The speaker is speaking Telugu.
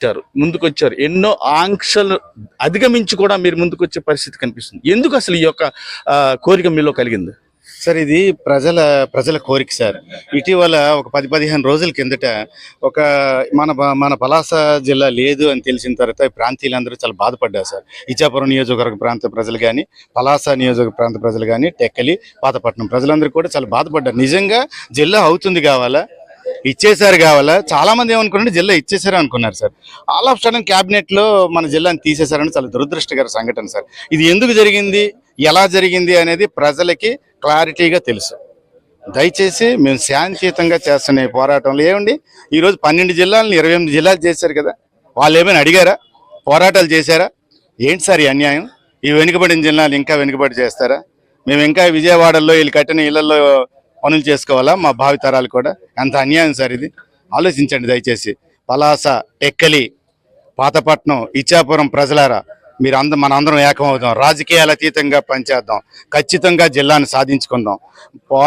వచ్చారు ముందుకు వచ్చారు ఎన్నో ఆంక్షలు అధిగమించి కూడా మీరు ముందుకు వచ్చే పరిస్థితి కనిపిస్తుంది. ఎందుకు అసలు ఈ యొక్క కోరిక మీలో కలిగింది? సార్ ఇది ప్రజల ప్రజల కోరిక సార్. ఇటీవల ఒక పది పదిహేను రోజుల కిందట ఒక మన మన పలాస జిల్లా లేదు అని తెలిసిన తర్వాత ప్రాంతీయులందరూ చాలా బాధపడ్డారు సార్. ఇచ్చాపురం నియోజకవర్గ ప్రాంత ప్రజలు కానీ పలాస నియోజక ప్రాంత ప్రజలు కానీ టెక్కలి పాతపట్నం ప్రజలందరూ కూడా చాలా బాధపడ్డారు. నిజంగా జిల్లా అవుతుంది కావాలా? ఇచ్చేసారు కావాలా? చాలా మంది ఏమనుకున్నారు జిల్లా ఇచ్చేసారు అనుకున్నారు సార్. ఆల్ ఆఫ్ సడన్ క్యాబినెట్లో మన జిల్లాని తీసేశారని చాలా దురదృష్టకర సంఘటన సార్. ఇది ఎందుకు జరిగింది? ఎలా జరిగింది? అనేది ప్రజలకి క్లారిటీగా తెలుసు. దయచేసి మేము శాంతియుతంగా చేస్తున్న ఈ పోరాటంలో ఏమండి ఈరోజు పన్నెండు జిల్లాలను ఇరవై ఎనిమిది జిల్లాలు చేశారు కదా. వాళ్ళు ఏమైనా అడిగారా? పోరాటాలు చేశారా? ఏంటి సార్ ఈ అన్యాయం? ఈ వెనుకబడిన జిల్లాలు ఇంకా వెనుకబడి చేస్తారా? మేము ఇంకా విజయవాడలో వీళ్ళు కట్టిన ఇళ్ళలో పనులు చేసుకోవాలా? మా భావితరాలు కూడా ఎంత అన్యాయం సార్ ఇది? ఆలోచించండి దయచేసి. పలాస టెక్కలి పాతపట్నం ఇచ్చాపురం ప్రజలారా మీరు అంద మన అందరం ఏకమవుదాం. రాజకీయాల అతీతంగా పనిచేద్దాం. ఖచ్చితంగా జిల్లాను సాధించుకుందాం.